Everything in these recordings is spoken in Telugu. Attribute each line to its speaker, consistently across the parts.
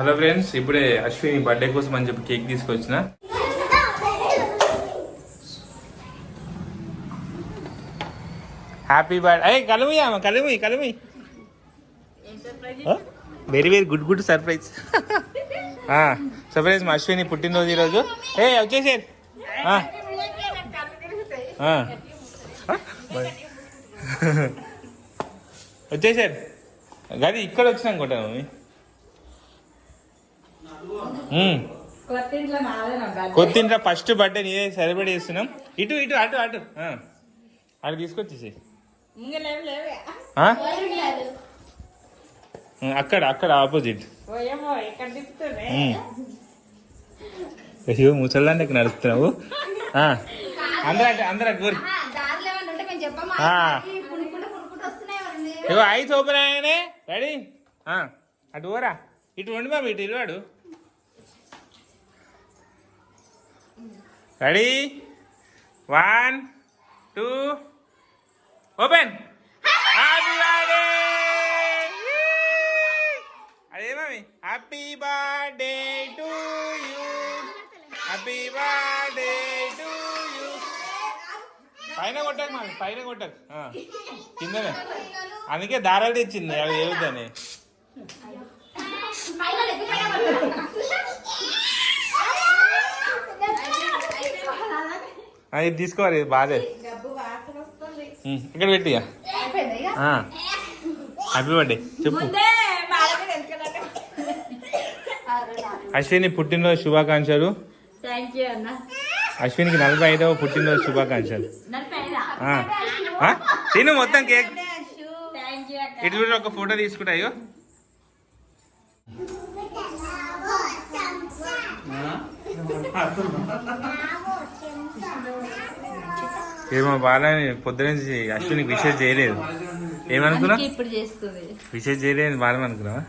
Speaker 1: హలో ఫ్రెండ్స్ ఇప్పుడే అశ్విని బర్త్డే కోసం అని చెప్పి కేక్ తీసుకొచ్చిన. హ్యాపీ బర్త్డే అయ్యి కలుమి అమ్మ కలుమి కలుమి very very good good surprise surprise మా అశ్విని పుట్టినరోజు ఈరోజు. ఏ వచ్చేసారు వచ్చేసారు గది ఇక్కడ వచ్చినా మమ్మీ? మ్మ్. కొత్తింట్లో ఫస్ట్ బర్త్డే నీదే సెలబ్రేట్ చేస్తున్నాం. ఇటు ఇటు అటు అటు. అటు తీసుకొచ్చేసి. అక్కడ అక్కడ ఆపోజిట్. అయ్యో నడుస్తున్నావు ఆ. అందరూ అటు అందరూ అటు. ఇగో ఐస్ ఓపెన్ అయ్యానే. రెడీ? ఆ, అటు ఊరా ఇటు వండి బాబు ఇటు ఇల్వాడు ready one two open happy birthday అదే mummy happy birthday to you happy birthday to you పైన కొట్టకు మమ్మీ పైన కొట్టకు. కిందనే. అందుకే దారాలు తెచ్చింది అవి ఏవద్దని అది తీసుకోవాలి ఇది ఇక్కడ పెట్టి హ్యాపీ బర్త్డే చెప్పు. అశ్విని పుట్టినరోజు శుభాకాంక్షలు. అశ్వినికి నలభై ఐదవ పుట్టినరోజు శుభాకాంక్షలు? తిను మొత్తం కేక్. ఇటు ఒక ఫోటో తీసుకుంటా అయ్యో ఏమో బాలని పొద్దునుంచి అశ్వినికి విషయం చేయలేదు. ఏమనుకున్నా
Speaker 2: అందుకే ఇప్పుడు చేస్తుంది.
Speaker 1: విషయం చేయలేదు బాలం అనుకున్నావా?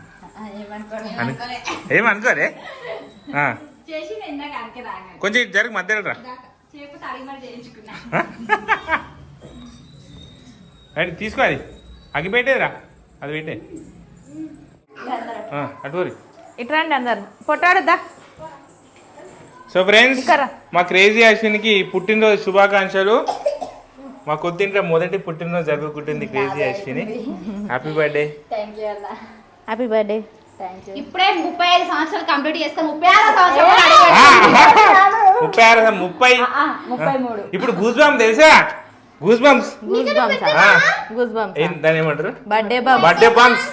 Speaker 1: ఏమనుకోరే కొంచెం ఇటు జరుగు మధ్యలో రా.
Speaker 2: చేపు తడిగి మరి చేయించుకున్నా.
Speaker 1: రైట్ తీసుకో అది. అగి పెట్టేదిరా అది పెట్టే. అటు
Speaker 3: ఇటు రండి అందరు. పొట్టాడుద్దా?
Speaker 1: So friends. మా క్రేజీ అశ్విన్కి పుట్టినరోజు శుభాకాంక్షలు. మా కొద్దింట్లో మొదటి పుట్టినరోజు జరుపుకుంటుంది crazy Ashwini happy birthday
Speaker 3: happy birthday
Speaker 4: ఇప్పుడే ముప్పై ఐదు సంవత్సరాలు కంప్లీట్ చేసుకొని ముప్పై ఆరో సంవత్సరం
Speaker 1: ముప్పై ఆరు ముప్పై.
Speaker 2: ముప్పై మూడు.
Speaker 1: ఇప్పుడు బాంబ్ తెలుసా? బంప్స్
Speaker 3: బంప్స్ గూస్ బంప్స్
Speaker 1: దాని ఏమంటారు?
Speaker 3: బర్త్డే
Speaker 1: బర్త్డే బంప్స్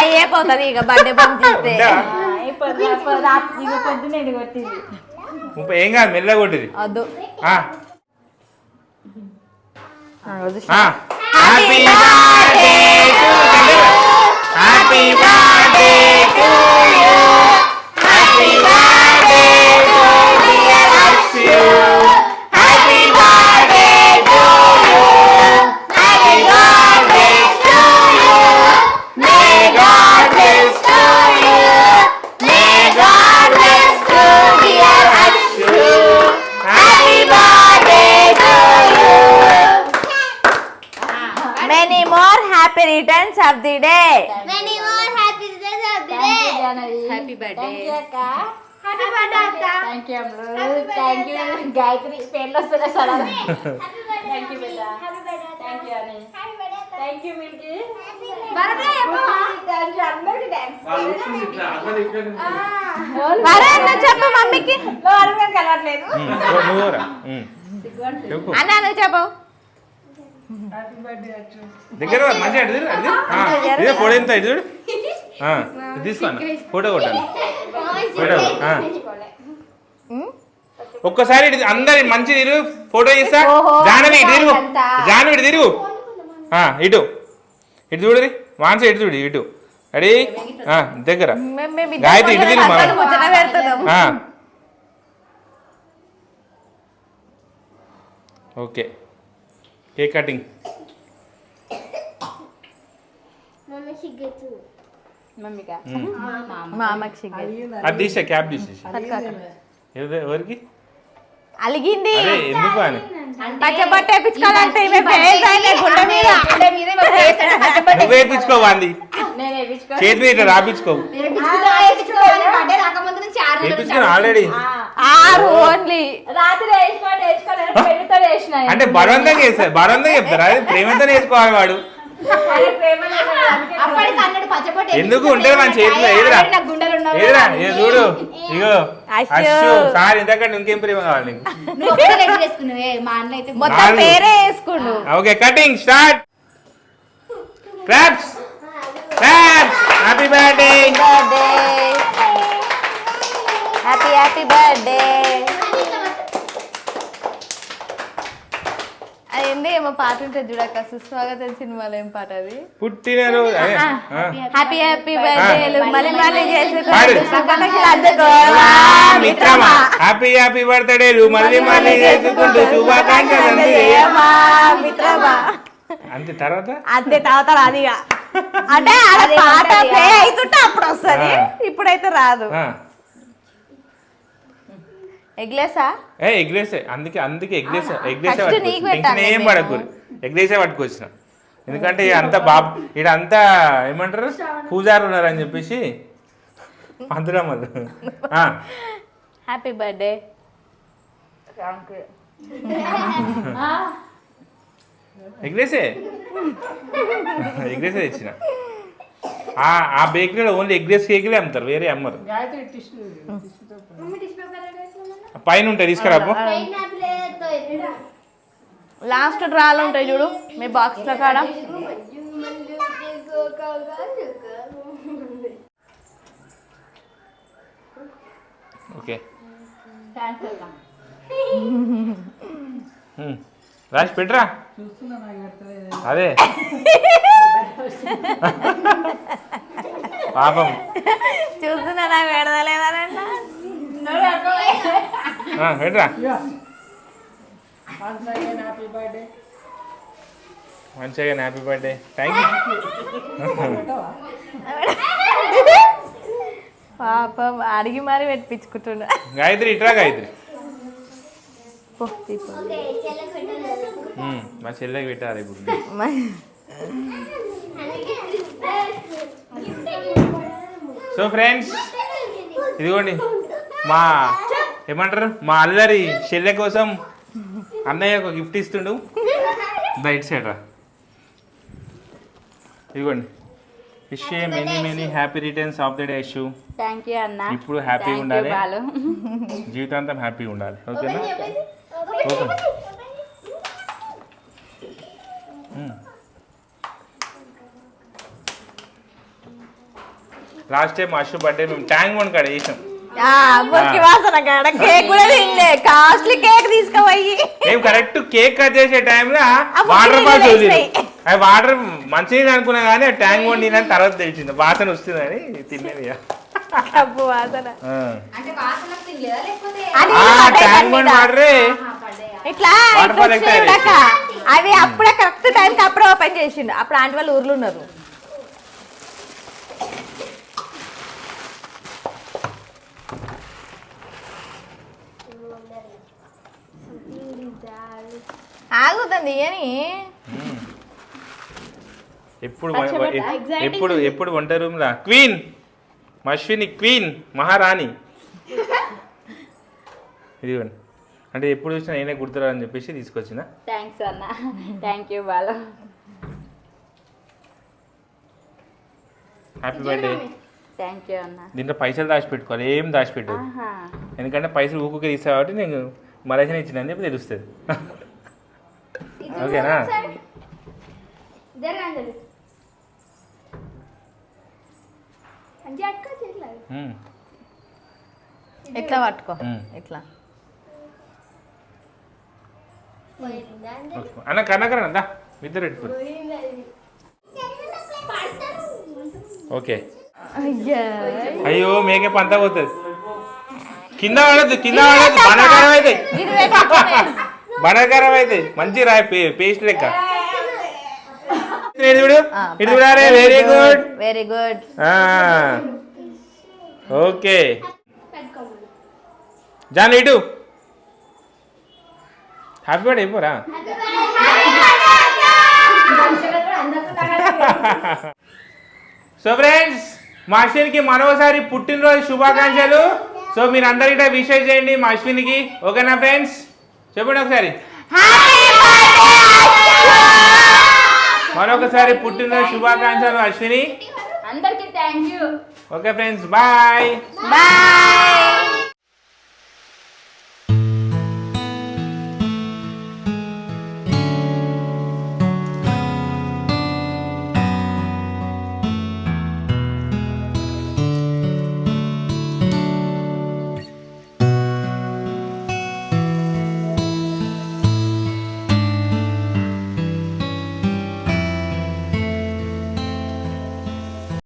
Speaker 3: అయ్యే పోతుంది ఇక బర్త్డే బంప్ తీస్తే
Speaker 2: రాత్రి పొద్దున ఇది కొట్టింది.
Speaker 1: ముప్పై ఏం కాదు మెల్లగా కొట్టింది.
Speaker 3: వద్దు
Speaker 1: happy birthday happy birthday to you happy birthday happy happy
Speaker 3: returns of the day
Speaker 4: many more happy returns of the day
Speaker 2: happy birthday
Speaker 4: happy birthday అక్క.
Speaker 2: Thank you Amru thank you Gayatri పేర్లు వస్తున్నా సడన్ థ్యాంక్ యూ బిడ్డ థ్యాంక్ యూ అని థ్యాంక్ యూ మిల్కి
Speaker 4: బర్త్డే
Speaker 2: అందరికి
Speaker 3: చెప్పు మమ్మీకి.
Speaker 2: కలవట్లేదు
Speaker 3: అన్న నువ్వు చెప్పు.
Speaker 1: దగ్గర మంచిగా ఇదే ఫోటో ఎంత చూడు. ఇది తీసుకో అన్న. ఫోటో కొట్టాను ఫోటో. ఒక్కసారి ఇటు అందరి మంచి తిరుగు ఫోటో తీస్తా జానవి ఇటు తిరుగు. జానవి ఇటు తిరుగు. ఆ, ఇటు. ఇటు చూడు మానస ఇటు చూడు ఇటు. రెడీ ఆ, దగ్గర. గాయత్రి ఇటు తిరుగు మనం ఆ. ఓకే. Cake cutting? అది తీసా క్యాప్ తీసేసి. ఎవరికి?
Speaker 3: అలిగింది.
Speaker 1: ఎందుకు అని? నువ్వు చేతి రాపించుకోవు. వేయించుకుని ఆల్రెడీ
Speaker 3: ఆరు ఓన్లీ.
Speaker 2: రాత్రి పెళ్ళితో వేసిన
Speaker 1: అంటే బలవంతంగా చేస్తారు బలవంతంగా చెప్తారు. అదే ప్రేమతో నేర్చుకోవాలి వాడు. ఎందుకు ఉంటుంది మన చేతిలో? ఏదిరా? ఏదిరా? చూడు. ఇగో. సార్ ఇంతకంటే ఇంకేం ప్రేమ కావాలి
Speaker 3: మొత్తం. పేరే వేసుకుండు.
Speaker 1: Okay cutting start. Claps. Claps. Happy birthday.
Speaker 3: Birthday happy happy birthday అదేంది ఏమో పాట ఉంటుంది చూడక సుస్వాగతం సినిమాలో ఏం పాట అది?
Speaker 1: పుట్టినరోజు.
Speaker 3: హ్యాపీ హ్యాపీ బర్త్డే మళ్ళీ మళ్ళీ
Speaker 1: మిత్రమా? హ్యాపీ హ్యాపీ బర్త్డే మళ్ళీ మళ్ళీ చేసుకుంటూ శుభాకాంక్షలు
Speaker 3: మిత్రమా?
Speaker 1: అంతే తర్వాత?
Speaker 3: అంతే తర్వాత అంటే పాట ప్లే అవుతుంటే అప్పుడు వస్తుంది. ఇప్పుడైతే రాదు. ఎగ్లేసా?
Speaker 1: ఏ ఎగ్రేసే అందుకే అందుకే
Speaker 3: నీకు
Speaker 1: టెన్షన్
Speaker 3: పెట్టాలి
Speaker 1: ఏం. పడకూరి ఎగ్రేసే పట్టుకొచ్చిన. ఎందుకంటే అంతా బాబు ఇక్కడ అంతా ఏమంటారు పూజారు ఉన్నారని చెప్పేసి పంతురమ్మలు
Speaker 3: హ్యాపీ బర్త్డే
Speaker 1: ఎగ్రేసే ఎగ్రేసే తెచ్చిన. ఆ ఆ బేకరీలో ఓన్లీ ఎగ్రేస్ కేకులే అమ్ముతారు వేరే అమ్మరు. పైన ఉంటాయి తీసుకురాపు.
Speaker 3: లాస్ట్ డ్రాలు ఉంటాయి చూడు మీ బాక్స్లో కాడ.
Speaker 1: ఓకే. రాసి పెట్టరా? అదే. పాపం.
Speaker 3: చూస్తున్నా నాకు పెడదలేదనంట
Speaker 1: ఆ, పెట్టరా మంచిగా హ్యాపీ బర్త్డే థ్యాంక్ యూ
Speaker 3: పాపం అడిగి మరి పెట్టించుకుంటున్నా
Speaker 1: గాయత్రి ఇట్రా గాయత్రి. మా చెల్లెకి పెట్టారు ఇప్పుడు. సో ఫ్రెండ్స్ ఇదిగోండి మా ఏమంటారు? మా అల్లరి చెల్లె కోసం అన్నయ్య ఒక గిఫ్ట్ ఇస్తుండు. రైట్ సైడ్ రా. ఇదిగోండి. Wish many many happy returns of the day issue
Speaker 2: thank you అన్న.
Speaker 1: ఇప్పుడు హ్యాపీగా ఉండాలి. జీవితాంతం హ్యాపీగా ఉండాలి. ఓకేనా? Okay last time Ashu birthday మేము ట్యాంక్ వన్ కాడ చేసాం
Speaker 3: మురికి వాసన కాడ కేక్ కూడా తినలే. కాస్ట్లీ కేక్ తీసుకుపోయి.
Speaker 1: మేము కరెక్ట్ కేక్ కట్ చేసే టైంలో
Speaker 3: అప్పుడు
Speaker 1: వాటర్ బాటిల్ వదిలి వాటర్ మంచిగా అనుకున్నా కానీ ట్యాంక్ వన్ తినని తర్వాత తెలిసింది. వాసన వస్తుందని
Speaker 3: వాసన.
Speaker 1: ఆ.
Speaker 3: పడ్డాయి
Speaker 1: ట్యాంక్
Speaker 3: మీద.
Speaker 1: వాటరే.
Speaker 3: ఇట్లా. అవి అప్పుడే కరెక్ట్ టైంకి అప్పుడే ఓపెన్ చేసిండు. అప్పుడు ఆంటీ వాళ్ళు ఊర్లు ఉన్నారు. ఆగుతుంది అని.
Speaker 1: ఎప్పుడు ఎప్పుడు ఎప్పుడు వంట రూమ్ రా? క్వీన్! మశ్విని క్వీన్! మహారాణి! ఇదిగోండి. అంటే ఎప్పుడు చూసినా నేనే గుర్తురా అని చెప్పేసి తీసుకొచ్చిన.
Speaker 2: థ్యాంక్స్ అన్న. Thank you Balu.
Speaker 1: Happy birthday
Speaker 2: thank you అన్న.
Speaker 1: దీంట్లో పైసలు దాచిపెట్టుకోవాలి. ఏం దాచిపెట్టు
Speaker 2: ఆహా.
Speaker 1: ఎందుకంటే పైసలు ఊకుకే తీసా కాబట్టి నేను మలేషన్ ఇచ్చిన అని చెప్పి తెలుస్తుంది. ఓకేనా.
Speaker 3: ఇట్లా పట్టుకో. ఇట్లా
Speaker 1: అన్న కన్నకరణ దా. ఇద్దరు పెట్టుకో ఓకే. అయ్యో. మేకప్ అంతా పోతుంది. కింద పడద్దు కింద పడద్దు. బనకారం అయితే. బనకారం అయితే మంచి రాయి పే పేస్ట్ లెక్క. చూడు
Speaker 3: ఆ,
Speaker 1: ఇటు చూడారే very good
Speaker 3: very good
Speaker 1: okay. John ఇటు. హ్యాపీ బర్త్డే అయిపోరా సో ఫ్రెండ్స్ మా అశ్విన్కి మరోసారి పుట్టినరోజు శుభాకాంక్షలు. సో మీరు అందరికీ విషయం చేయండి మా అశ్విన్కి. ఓకేనా ఫ్రెండ్స్ చెప్పండి ఒకసారి. మరొకసారి పుట్టినరోజు శుభాకాంక్షలు అశ్విని.
Speaker 2: అందరికి thank you
Speaker 1: okay friends bye
Speaker 3: bye